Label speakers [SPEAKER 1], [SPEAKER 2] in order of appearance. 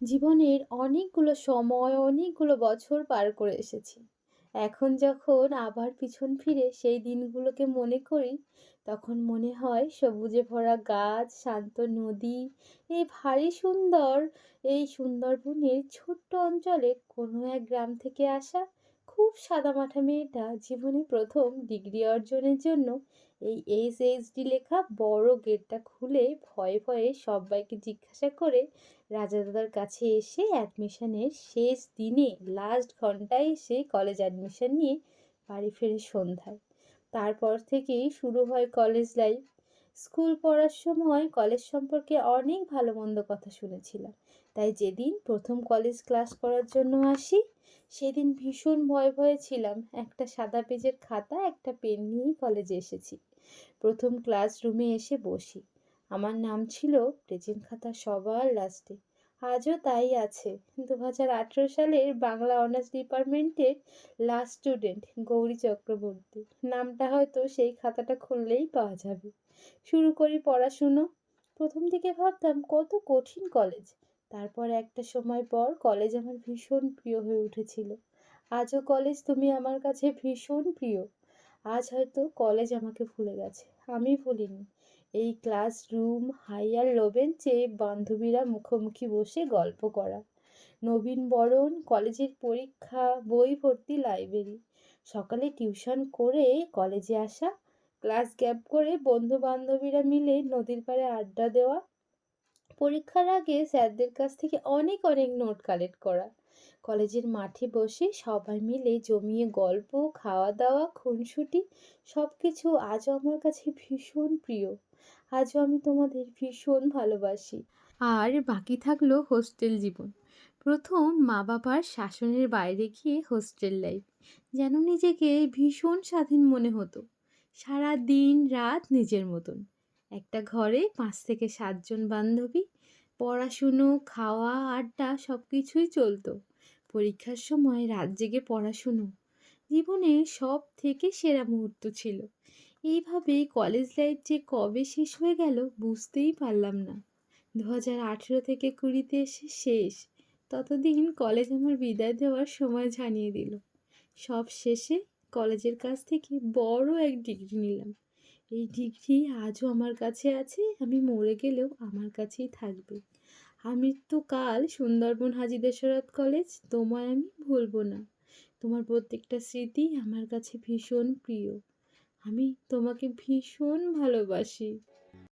[SPEAKER 1] জীবনের অনেকগুলো সময়, অনেকগুলো বছর পার করে এসেছি। এখন যখন আবার পিছন ফিরে সেই দিনগুলোকে মনে করি, তখন মনে হয় সবুজে ভরা গাছ, শান্ত নদী, এই ভারী সুন্দর এই সুন্দরবনের ছোট্ট অঞ্চলে কোনো এক গ্রাম থেকে আসা খুব সাদামাটা মেয়েটা জীবনে প্রথম ডিগ্রি অর্জনের জন্য এই এইচএসডি লেখা বড় গেটটা খুলে ভয়ে ভয়ে সব্বাইকে জিজ্ঞাসা করে, রাজা দাদার কাছে এসে অ্যাডমিশনের শেষ দিনে লাস্ট ঘন্টায় এসে কলেজ অ্যাডমিশন নিয়ে বাড়ি ফেরে সন্ধ্যায়। তারপর থেকেই শুরু হয় কলেজ লাইফ স্কুল পড়ার সময় কলেজ সম্পর্কে অনেক ভালো মন্দ কথা শুনেছিলাম। তাই যেদিন প্রথম কলেজ ক্লাস করার জন্য আসি, সেদিন ভীষণ ভয় ভয়ে ছিলাম। একটা সাদা পেজের খাতা, একটা পেন নিয়েই কলেজে এসেছি। প্রথম ক্লাস রুমে এসে বসি। আমার নাম ছিল প্রেজেন্ট খাতা সবার লাস্টে আজও তাই আছে। দু হাজার আঠেরো সালের Bangla honours department last student Gauri Chakraborty. নামটা হয়তো সেই খাতাটা খুললেই পাওয়া যাবে। শুরু করি পড়াশুনো। প্রথম দিকে ভাবতাম, কত কঠিন কলেজ। তারপর একটা সময় পর কলেজ আমার ভীষণ প্রিয় হয়ে উঠেছিল। আজও কলেজ তুমি আমার কাছে ভীষণ প্রিয়। আজ হয়তো কলেজ আমাকে ভুলে গেছে। আমি ভুলিনি। এই ক্লাসরুম হাইয়ার লো বেঞ্চে বান্ধবীরা মুখোমুখি বসে গল্প করা। নবীন বরণ, কলেজের পরীক্ষা, বই ভর্তি লাইব্রেরি সকালে টিউশন করে কলেজে আসা ক্লাস গ্যাপ করে বন্ধু বান্ধবীরা মিলে নদীর পাড়ে আড্ডা দেওয়া। পরীক্ষার আগে স্যারদের কাছ থেকে অনেক অনেক নোট কালেক্ট করা। কলেজের মাঠে বসে সবাই মিলে জমিয়ে গল্প, খাওয়া দাওয়া, খুনসুটি সব কিছু আজও আমার কাছে ভীষণ প্রিয়। আজও আমি তোমাদের ভীষণ ভালোবাসি। আর বাকি থাকল হোস্টেল জীবন। প্রথম মা বাবার শাসনের বাইরে গিয়ে হোস্টেল লাইফ যেন নিজেকে ভীষণ স্বাধীন মনে হতো। সারা দিন রাত নিজের মতন। একটা ঘরে পাঁচ থেকে সাতজন বান্ধবী, পড়াশুনো, খাওয়া, আড্ডা সব কিছুই চলতো। পরীক্ষার সময় রাত জেগে পড়াশুনো। জীবনের সব থেকে সেরা মুহূর্ত ছিল। এইভাবেই কলেজ লাইফ যে কবে শেষ হয়ে গেল বুঝতেই পারলাম না। দু হাজার আঠেরো থেকে কুড়িতে এসে শেষ। ততদিন কলেজ আমার বিদায় দেওয়ার সময় জানিয়ে দিল। সব শেষে কলেজের কাছ থেকে বড় এক ডিগ্রি নিলাম। এই ডিগ্রি আজও আমার কাছে আছে, আমি মরে গেলেও আমার কাছেই থাকবে। আমি তো কাল সুন্দরবন হাজি দেশরথ কলেজ তোমায় আমি ভুলবো না। তোমার প্রত্যেকটা স্মৃতি আমার কাছে ভীষণ প্রিয়। আমি তোমাকে ভীষণ ভালোবাসি।